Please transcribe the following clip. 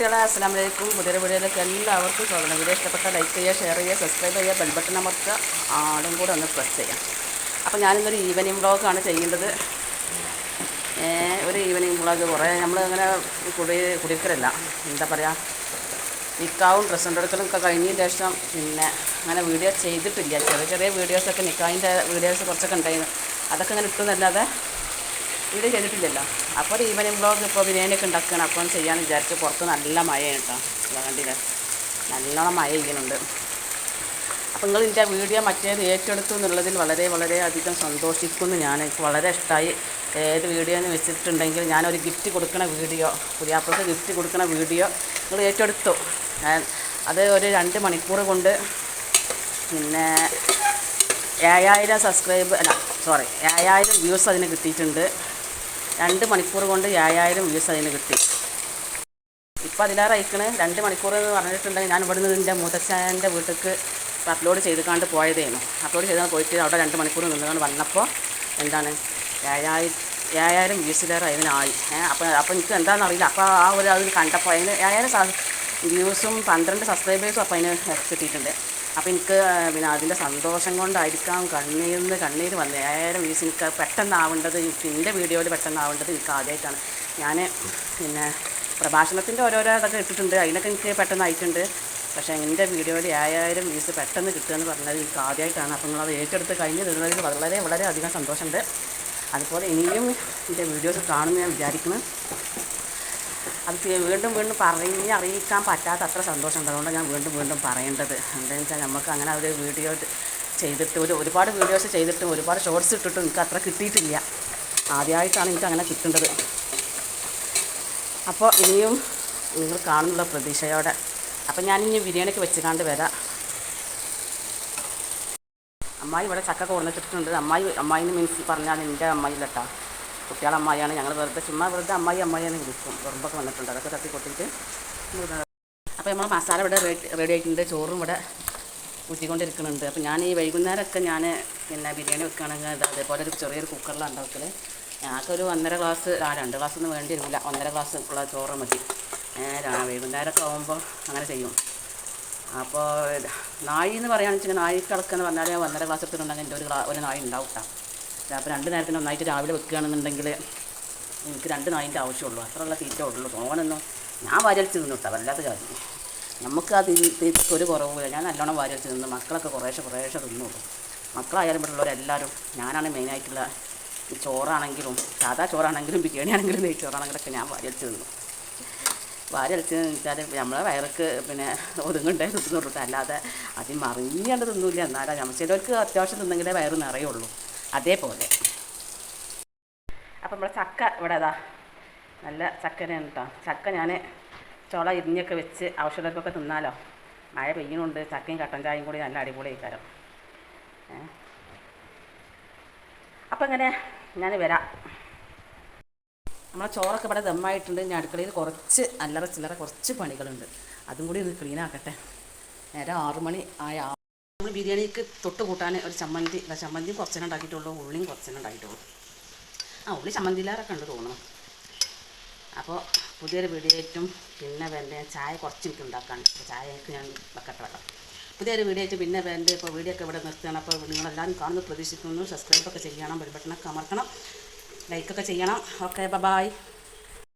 കുട്ടികളെ അസ്സാം വലൈക്കും പുതിയ വീഡിയോയിലേക്ക് എല്ലാവർക്കും സ്വാഗതം. വീഡിയോ ഇഷ്ടപ്പെട്ട ലൈക്ക് ചെയ്യുക ഷെയർ ചെയ്യുക സബ്സ്ക്രൈബ് ചെയ്യുക ബെൽ ബട്ടൺ അമർത്തുക. ആടും കൂടെ ഒന്ന് പ്രസ് ചെയ്യാം. അപ്പോൾ ഞാനിന്നൊരു ഈവനിങ് വ്ളോഗാണ് ചെയ്യേണ്ടത് ഒരു ഈവനിങ് വ്ളോഗ് കുറേ. നമ്മൾ അങ്ങനെ കുടി കുടിക്കലല്ല. എന്താ പറയുക നിക്കാവും ഡ്രസ്സ് എടുക്കലും ഒക്കെ കഴിഞ്ഞതിന് ശേഷം പിന്നെ അങ്ങനെ വീഡിയോ ചെയ്തിട്ടില്ല. ചെറിയ ചെറിയ വീഡിയോസൊക്കെ നിക്കാവിന്റെ വീഡിയോസ് കുറച്ചൊക്കെ ഉണ്ടായിരുന്നു. അതൊക്കെ അങ്ങനെ ഇട്ടുന്നല്ലാതെ വീഡിയോ ചെയ്തിട്ടില്ലല്ലോ. അപ്പോൾ ഈവനിങ് ബ്ലോഗ് ഇപ്പോൾ ബിരിയാണിയൊക്കെ ഉണ്ടാക്കുകയാണ്. അപ്പം ചെയ്യാമെന്ന് വിചാരിച്ചു പുറത്ത് നല്ല മഴയാണ് കേട്ടോ. ഇതാ നല്ലോണം മഴ ചെയ്യുന്നുണ്ട് അപ്പോൾ നിങ്ങൾ ഇതിന്റെ വീഡിയോ മറ്റേത് ഏറ്റെടുത്തു എന്നുള്ളതിൽ വളരെ വളരെ അധികം സന്തോഷിക്കുന്നു ഞാൻ. വളരെ ഇഷ്ടമായി ഏത് വീഡിയോ എന്ന് വെച്ചിട്ടുണ്ടെങ്കിൽ ഞാനൊരു ഗിഫ്റ്റ് കൊടുക്കുന്ന വീഡിയോ പുതിയാപ്പൾക്ക് ഗിഫ്റ്റ് കൊടുക്കുന്ന വീഡിയോ നിങ്ങൾ ഏറ്റെടുത്തു. അത് ഒരു രണ്ട് മണിക്കൂർ കൊണ്ട് പിന്നെ ഏഴായിരം സബ്സ്ക്രൈബ് അല്ല സോറി ഏഴായിരം വ്യൂസ് അതിന് കിട്ടിയിട്ടുണ്ട്. രണ്ട് മണിക്കൂർ കൊണ്ട് ഏഴായിരം വ്യൂസ് അതിന് കിട്ടി. ഇപ്പോൾ അതിലേറെ അയക്കണ്. രണ്ട് മണിക്കൂർ എന്ന് പറഞ്ഞിട്ടുണ്ടെങ്കിൽ ഞാൻ ഇവിടുന്ന് എന്റെ മൂത്തച്ഛന്റെ വീട്ടിലേക്ക് അപ്ലോഡ് ചെയ്തുകൊണ്ട് പോയതേനു. അപ്ലോഡ് ചെയ്താൽ പോയിട്ട് അവിടെ രണ്ട് മണിക്കൂർ നിന്നുകൊണ്ട് വന്നപ്പോൾ എന്താണ്? ഏഴായിരം ഏഴായിരം വ്യൂസിലേറെ അതിനായി. അപ്പോൾ അപ്പോൾ എനിക്ക് എന്താണെന്ന് അറിയില്ല അപ്പോൾ ആ ഒരു അത് കണ്ടപ്പോൾ അതിന് ഏഴായിരം വ്യൂസും പന്ത്രണ്ട് സബ്സ്ക്രൈബേഴ്സും അപ്പോൾ അതിന് കിട്ടിയിട്ടുണ്ട്. അപ്പോൾ എനിക്ക് പിന്നെ അതിന്റെ സന്തോഷം കൊണ്ടായിരിക്കാം കണ്ണീരിന്ന് കണ്ണീര് വന്നത് ഏറെ വീസ് എനിക്ക് പെട്ടെന്നാവേണ്ടത് എന്റെ വീഡിയോയിൽ പെട്ടെന്നാവേണ്ടത് എനിക്ക് ആദ്യമായിട്ടാണ് ഞാൻ പിന്നെ പ്രഭാഷണത്തിന്റെ ഓരോരോ ഇതൊക്കെ ഇട്ടിട്ടുണ്ട്. അതിനൊക്കെ എനിക്ക് പെട്ടെന്ന് ആയിട്ടുണ്ട് പക്ഷേ എന്റെ വീഡിയോയിൽ ഏഴായിരം വ്യൂസ് പെട്ടെന്ന് കിട്ടുക എന്ന് പറഞ്ഞത് എനിക്ക് ആദ്യമായിട്ടാണ് അപ്പോൾ നിങ്ങളത് ഏറ്റെടുത്ത് കഴിഞ്ഞ് തരുന്നതിൽ വളരെ വളരെ അധികം സന്തോഷമുണ്ട്. അതുപോലെ ഇനിയും എന്റെ വീഡിയോസ് കാണുമെന്ന് ഞാൻ വിചാരിക്കുന്നു. അത് വീണ്ടും വീണ്ടും പറഞ്ഞ് അറിയിക്കാൻ പറ്റാത്ത അത്ര സന്തോഷം അതുകൊണ്ട് ഞാൻ വീണ്ടും വീണ്ടും പറയേണ്ടത്. എന്താണെന്ന് വെച്ചാൽ നമുക്ക് അങ്ങനെ ഒരു വീഡിയോ ചെയ്തിട്ട് ഒരു ഒരുപാട് വീഡിയോസ് ചെയ്തിട്ടും ഒരുപാട് ഷോർട്സ് ഇട്ടിട്ടും എനിക്ക് അത്ര കിട്ടിയിട്ടില്ല. ആദ്യമായിട്ടാണ് എനിക്ക് അങ്ങനെ കിട്ടേണ്ടത്. അപ്പോൾ ഇനിയും നിങ്ങൾ കാണുന്നുള്ള പ്രതീക്ഷയോടെ അപ്പം ഞാനിനി ബിരിയാണിക്ക് വെച്ചുകാണ്ട് വരാം. അമ്മായി ഇവിടെ ചക്ക കൊണ്ടിട്ടിട്ടുണ്ട് അമ്മായി അമ്മായിന് മീൻസ് പറഞ്ഞാൽ എന്റെ അമ്മായി കേട്ടോ കുട്ടികളെ അമ്മായിയാണ്. ഞങ്ങൾ വെറുതെ ചുമ്മാ വെറുതെ അമ്മായി അമ്മായിയാണ് വിളിക്കും. ഉറുമ്പൊക്കെ വന്നിട്ടുണ്ട്. അതൊക്കെ തട്ടി കൊട്ടിയിട്ട് അപ്പോൾ നമ്മൾ മസാല ഇവിടെ റെഡി ആയിട്ടുണ്ട്. ചോറും ഇവിടെ കുത്തിക്കൊണ്ടിരിക്കുന്നുണ്ട് അപ്പോൾ ഞാൻ ഈ വൈകുന്നേരമൊക്കെ ഞാൻ പിന്നെ ബിരിയാണി വെക്കുകയാണെങ്കിൽ അതേപോലെ ഒരു ചെറിയൊരു കുക്കറിലാണ് ഉണ്ടാക്കൽ ഞങ്ങൾക്കൊരു ഒന്നര ഗ്ലാസ് ആ രണ്ട് ഗ്ലാസ് ഒന്നും വേണ്ടി വരില്ല. ഒന്നര ഗ്ലാസ് ഉള്ള ചോറ് മതി. വൈകുന്നേരമൊക്കെ ആകുമ്പോൾ അങ്ങനെ ചെയ്യും. അപ്പോൾ നായി എന്ന് പറയുകയാണെന്ന് നായി എന്ന് പറഞ്ഞാൽ ഒന്നര ഗ്ലാസ് എടുത്തിട്ടുണ്ടെങ്കിൽ എന്റെ ഒരു ഒരു നായി ഉണ്ടാവും കേട്ടോ അപ്പോൾ രണ്ട് നേരത്തിന് ഒന്നായിട്ട് രാവിലെ വെക്കുകയാണെന്നുണ്ടെങ്കിൽ എനിക്ക് രണ്ട് നായിന്റെ ആവശ്യമുള്ളൂ. അത്രയുള്ള തീറ്റ ഉള്ളൂ. തോനൊന്നും ഞാൻ വാരിയടിച്ച് തിന്നു കേട്ടോ വല്ലാത്ത കാര്യം നമുക്ക് ആ തീറ്റയ്ക്ക് ഒരു കുറവില്ല ഞാൻ നല്ലോണം വാരിയടിച്ച് തിന്നു. മക്കളൊക്കെ കുറേശ്ശെ കുറേശ്ശെ തിന്നുള്ളൂ. മക്കളായാലും ഇവിടെയുള്ളവരെല്ലാവരും ഞാനാണ് മെയിനായിട്ടുള്ള ചോറാണെങ്കിലും സാധാ ചോറാണെങ്കിലും ബിരിയാണി ആണെങ്കിലും നെയ്ച്ചോറാണെങ്കിലൊക്കെ ഞാൻ വാരിയടിച്ച് തിന്നു. വാരടിച്ച് വെച്ചാൽ നമ്മളെ വയറക്ക് പിന്നെ ഒതുങ്ങണ്ടേ തിന്നുള്ളൂ അല്ലാതെ അതിന് മറിഞ്ഞാണ്ട് തിന്നില്ല. എന്നാലും നമ്മൾ ചിലർക്ക് അത്യാവശ്യം തിന്നെങ്കിലേ വയറ് നിറയുള്ളൂ. അതേപോലെ. അപ്പം നമ്മൾ ചക്ക ഇവിടെ അതാ നല്ല ചക്കനെയാണ് കേട്ടോ ചക്ക ഞാൻ ചോള ഇരിഞ്ഞൊക്കെ വെച്ച് ഔഷധക്കൊക്കെ തിന്നാലോ. മഴ പെയ്യുന്നുണ്ട് ചക്കയും കട്ടൻ ചായയും കൂടി നല്ല അടിപൊളി ആയിക്കാരം അപ്പം ഇങ്ങനെ ഞാൻ വരാം. നമ്മളെ ചോറൊക്കെ ഇവിടെ ദമ്മായിട്ടുണ്ട്. ഞാൻ അടുക്കളയിൽ കുറച്ച് അല്ലറ ചില്ലറ കുറച്ച് പണികളുണ്ട്. അതും കൂടി ഒന്ന് ക്ലീൻ ആക്കട്ടെ നേരെ ആറുമണി ആയ നമ്മൾ ബിരിയാണിക്ക് തൊട്ട് കൂട്ടാൻ ഒരു ചമ്മന്തി ചമ്മന്തി കുറച്ചെണ്ണം ഉണ്ടാക്കിയിട്ടുള്ളൂ ഉള്ളിയും കുറച്ചെണ്ണം ഉണ്ടാക്കിയിട്ടുള്ളൂ. ആ ഉള്ളി ചമ്മന്തിയിലാറൊക്കെ ഉണ്ട് തോന്നുന്നു. അപ്പോൾ പുതിയൊരു വീഡിയോയിട്ടും പിന്നെ വേണ്ട ഞാൻ ചായ കുറച്ച് എനിക്ക് ഉണ്ടാക്കാണ്ട് അപ്പോൾ ചായക്ക് ഞാൻ വെക്കട്ടെ വെക്കാം പുതിയൊരു വീഡിയോ ആയിട്ട് പിന്നെ വേണ്ട ഇപ്പോൾ വീഡിയോ ഒക്കെ ഇവിടെ നിർത്തുകയാണ്. അപ്പോൾ നിങ്ങളെല്ലാവരും കാണുന്നു പ്രതീക്ഷിക്കുന്നു. സബ്സ്ക്രൈബൊക്കെ ചെയ്യണം ബെൽബട്ടനൊക്കെ അമർക്കണം ലൈക്കൊക്കെ ചെയ്യണം. Okay bye